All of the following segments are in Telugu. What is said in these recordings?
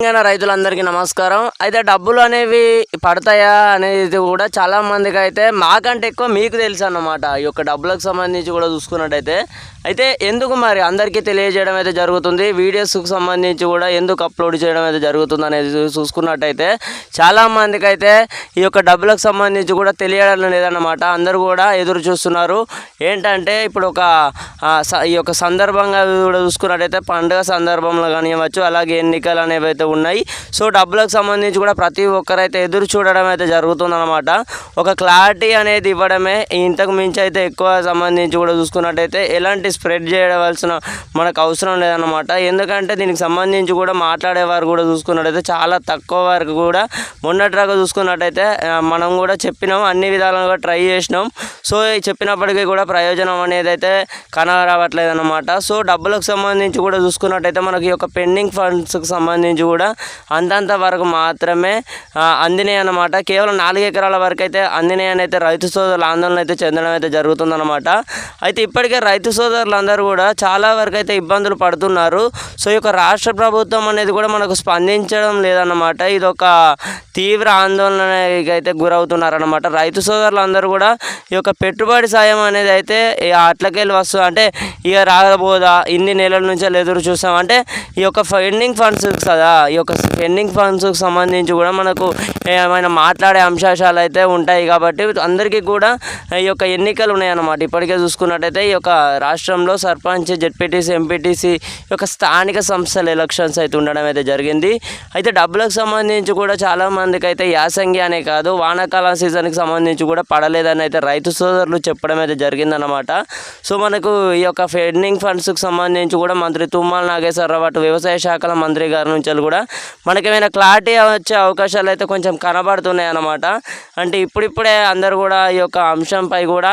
తెలంగాణ రైతులందరికీ నమస్కారం. అయితే డబ్బులు అనేవి పడతాయా అనేది కూడా చాలా మందికి అయితే మాకంటే ఎక్కువ మీకు తెలుసు అన్నమాట. ఈ యొక్క డబ్బులకు సంబంధించి కూడా చూసుకున్నట్టయితే. అయితే ఎందుకు మరి అందరికీ తెలియజేయడం అయితే జరుగుతుంది? వీడియోస్కి సంబంధించి కూడా ఎందుకు అప్లోడ్ చేయడం అయితే జరుగుతుంది అనేది చూసుకున్నట్టయితే చాలా మందికి అయితే ఈ యొక్క డబ్బులకు సంబంధించి కూడా తెలియడం లేదన్నమాట. అందరూ కూడా ఎదురు చూస్తున్నారు. ఏంటంటే ఇప్పుడు ఒక స- ఈ యొక్క సందర్భంగా కూడా చూసుకున్నట్టయితే పండుగ సందర్భంలో కానివ్వచ్చు అలాగే ఎన్నికలు అనేవి అయితే ఉన్నాయి. సో డబ్బులకు సంబంధించి కూడా ప్రతి ఒక్కరైతే ఎదురు చూడడం అయితే జరుగుతుందన్నమాట. ఒక క్లారిటీ అనేది ఇవ్వడమే. ఇంతకు మించి అయితే ఎక్కువ సంబంధించి కూడా చూసుకున్నట్టయితే ఎలాంటి స్ప్రెడ్ చేయవలసిన మనకు అవసరం లేదన్నమాట. ఎందుకంటే దీనికి సంబంధించి కూడా మాట్లాడేవారు కూడా చూసుకున్నట్టయితే చాలా తక్కువ వరకు కూడా మొన్నటిదాకా చూసుకున్నట్టయితే మనం కూడా చెప్పినాం. అన్ని విధాలుగా ట్రై చేసినాం. సో చెప్పినప్పటికీ కూడా ప్రయోజనం అనేది అయితే కనరావట్లేదు అనమాట సో డబ్బులకు సంబంధించి కూడా చూసుకున్నట్టయితే మనకి ఈ యొక్క పెండింగ్ ఫండ్స్కి సంబంధించి కూడా అంతంత వరకు మాత్రమే అందినాయి అన్నమాట. కేవలం నాలుగు ఎకరాల వరకు అయితే అందినాయి అని అయితే రైతు సోదరులు ఆందోళన అయితే చెందడం అయితే జరుగుతుందన్నమాట. అయితే ఇప్పటికే రైతు సోదరులందరూ కూడా చాలా వరకు అయితే ఇబ్బందులు పడుతున్నారు. సో ఈ యొక్క రాష్ట్ర ప్రభుత్వం అనేది కూడా మనకు స్పందించడం లేదన్నమాట. ఇది ఒక తీవ్ర ఆందోళనకి అయితే గురవుతున్నారన్నమాట. రైతు సోదరులందరూ కూడా ఈ యొక్క పెట్టుబడి సాయం అనేది అయితే ఈ అట్లకెళ్ళి వస్తుంది అంటే ఇక రాబోదా ఇన్ని నెలల నుంచి ఎదురు చూస్తాం. అంటే ఈ యొక్క ఫండింగ్ ఫండ్స్ కదా ఈ యొక్క పెండింగ్ ఫండ్స్కి సంబంధించి కూడా మనకు ఏమైనా మాట్లాడే అంశాలు అయితే ఉంటాయి కాబట్టి అందరికీ కూడా ఈ యొక్క ఎన్నికలు ఉన్నాయన్నమాట. ఇప్పటికే చూసుకున్నట్టయితే ఈ యొక్క రాష్ట్రంలో సర్పంచ్ జెడ్పీటీసీ ఎంపీటీసీ యొక్క స్థానిక సంస్థల ఎలక్షన్స్ అయితే ఉండడం అయితే జరిగింది. అయితే డబ్బులకు సంబంధించి కూడా చాలామందికి అయితే యాసంగి అనే కాదు వానాకాలం సీజన్కి సంబంధించి కూడా పడలేదని అయితే రైతు సోదరులు చెప్పడం అయితే జరిగిందన్నమాట. సో మనకు ఈ యొక్క ఫెండింగ్ ఫండ్స్కి సంబంధించి కూడా మంత్రి తుమ్మల నాగేశ్వరరావు అటు వ్యవసాయ శాఖల మంత్రి గారి నుంచి కూడా మనకేమైనా క్లారిటీ వచ్చే అవకాశాలు అయితే కొంచెం కనబడుతున్నాయి అన్నమాట అంటే ఇప్పుడిప్పుడే అందరు కూడా ఈ యొక్క అంశంపై కూడా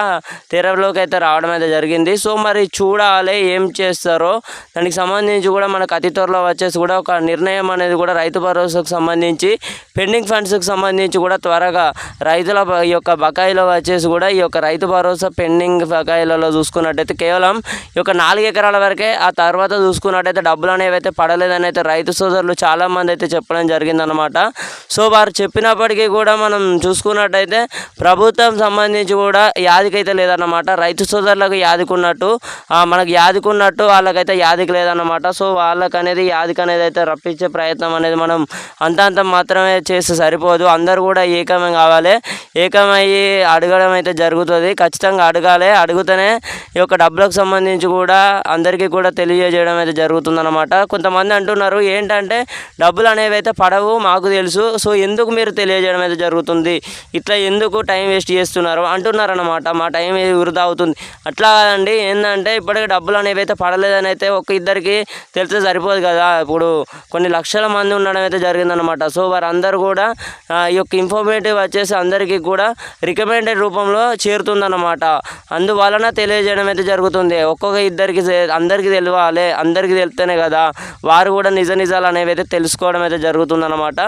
తెరలోకి అయితే రావడం అయితే జరిగింది. సో మరి చూడాలి ఏం చేస్తారో. దానికి సంబంధించి కూడా మనకు అతి త్వరలో వచ్చేసి కూడా ఒక నిర్ణయం అనేది కూడా రైతు భరోసాకు సంబంధించి పెండింగ్ ఫండ్స్కి సంబంధించి కూడా త్వరగా రైతుల ఈ యొక్క బకాయిలో వచ్చేసి కూడా ఈ యొక్క రైతు భరోసా పెండింగ్ బకాయిలలో చూసుకున్నట్టయితే కేవలం ఈ యొక్క నాలుగు ఎకరాల వరకే ఆ తర్వాత చూసుకున్నట్టయితే డబ్బులు అనేవి అయితే పడలేదని అయితే రైతు సోదరులు చాలామంది అయితే చెప్పడం జరిగిందనమాట సో వారు చెప్పినప్పటికీ కూడా మనం చూసుకున్నట్టయితే ప్రభుత్వం సంబంధించి కూడా యాదికైతే లేదన్నమాట. రైతు సోదరులకు యాదికున్నట్టు మనకు యాదికున్నట్టు వాళ్ళకైతే యాదికి లేదన్నమాట. సో వాళ్ళకు అనేది యాదికి అనేది అయితే రప్పించే ప్రయత్నం అనేది మనం అంతంత మాత్రమే చేస్తే సరిపోదు. అందరూ కూడా ఏకమే కావాలి. ఏకమయ్యి అడగడం అయితే జరుగుతుంది. ఖచ్చితంగా అడగాలి. అడుగుతూనే ఈ యొక్క డబ్బులకు సంబంధించి కూడా అందరికీ కూడా తెలియజేయడం అయితే జరుగుతుందన్నమాట. కొంతమంది అంటున్నారు ఏంటంటే డబ్బులు అనేవి అయితే పడవు మాకు తెలుసు. సో ఎందుకు మీరు తెలియజేయడం అయితే జరుగుతుంది? ఇట్లా ఎందుకు టైం వేస్ట్ చేస్తున్నారు? అంటున్నారన్నమాట. మా టైం వృధా అవుతుంది. అట్లా కాదండి. ఏంటంటే ఇప్పటికీ డబ్బులు అనేవి అయితే పడలేదని అయితే ఒక ఇద్దరికి తెలిస్తే సరిపోదు కదా. ఇప్పుడు కొన్ని లక్షల మంది ఉండడం అయితే జరిగిందనమాట సో వారందరూ కూడా ఈ యొక్క ఇన్ఫర్మేటివ్ వచ్చేసి అందరికీ కూడా రికమెండెడ్ రూపంలో చేరుతుందన్నమాట. అందువలన తెలియజేయడం అయితే జరుగుతుంది. ఒక్కొక్క ఇద్దరికి అందరికీ తెలియాలి. అందరికీ తెలిస్తేనే కదా. వారు కూడా నిజ నిజాలు అనేవి అయితే తెలుసుకోవడం అయితే జరుగుతుందన్నమాట.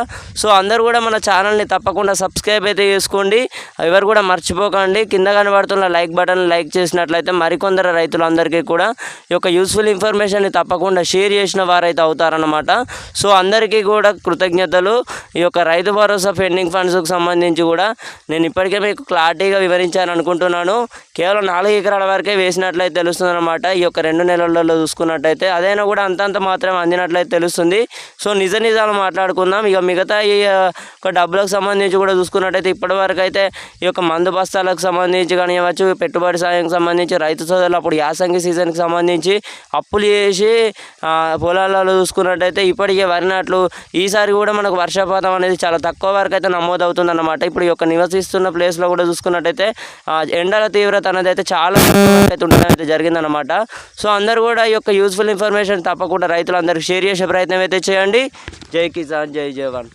సో అందరూ కూడా మన ఛానల్ని తప్పకుండా సబ్స్క్రైబ్ అయితే చేసుకోండి. ఎవరు కూడా మర్చిపోకండి. కింద కనబడుతున్న లైక్ బటన్ లైక్ చేసినట్లయితే మరికొందరు రైతులందరికీ కూడా ఈ యొక్క యూస్ఫుల్ ఇన్ఫర్మేషన్ని తప్పకుండా షేర్ చేసిన వారైతే అవుతారనమాట సో అందరికీ కూడా కృతజ్ఞతలు. ఈ యొక్క రైతు భరోసా పెండింగ్ ఫండ్స్కి సంబంధించి కూడా నేను ఇప్పటికే మీకు క్లారిటీగా వివరించాను అనుకుంటున్నాను. కేవలం నాలుగు ఎకరాల వరకే వేసినట్లయితే తెలుస్తుంది అనమాట ఈ యొక్క రెండు నెలలలో చూసుకున్నట్టయితే అదైనా కూడా అంతంత మాత్రం అందినట్లయితే తెలుస్తుంది. సో సో నిజ నిజాలు మాట్లాడుకుందాం. ఇక మిగతా ఈ యొక్క డబ్బులకు సంబంధించి కూడా చూసుకున్నట్టయితే ఇప్పటి వరకు అయితే ఈ యొక్క మందు బస్తాలకు సంబంధించి కానివ్వచ్చు పెట్టుబడి సాయంకి సంబంధించి రైతు సోదరులు అప్పుడు యాసంగి సీజన్కి సంబంధించి అప్పులు చేసి పొలాలలో చూసుకున్నట్టయితే ఇప్పటికే వరి నాట్లు ఈసారి కూడా మనకు వర్షపాతం అనేది చాలా తక్కువ వరకు అయితే నమోదవుతుంది అన్నమాట ఇప్పుడు ఈ యొక్క నివసిస్తున్న ప్లేస్లో కూడా చూసుకున్నట్టయితే ఎండల తీవ్రత అనేది అయితే చాలా అయితే ఉండడం అయితే జరిగిందనమాట సో అందరూ కూడా ఈ యొక్క యూస్ఫుల్ ఇన్ఫర్మేషన్ తప్పకుండా రైతులందరికీ షేర్ చేసే ప్రయత్నం అయితే చేయండి. जय किसान जय जवान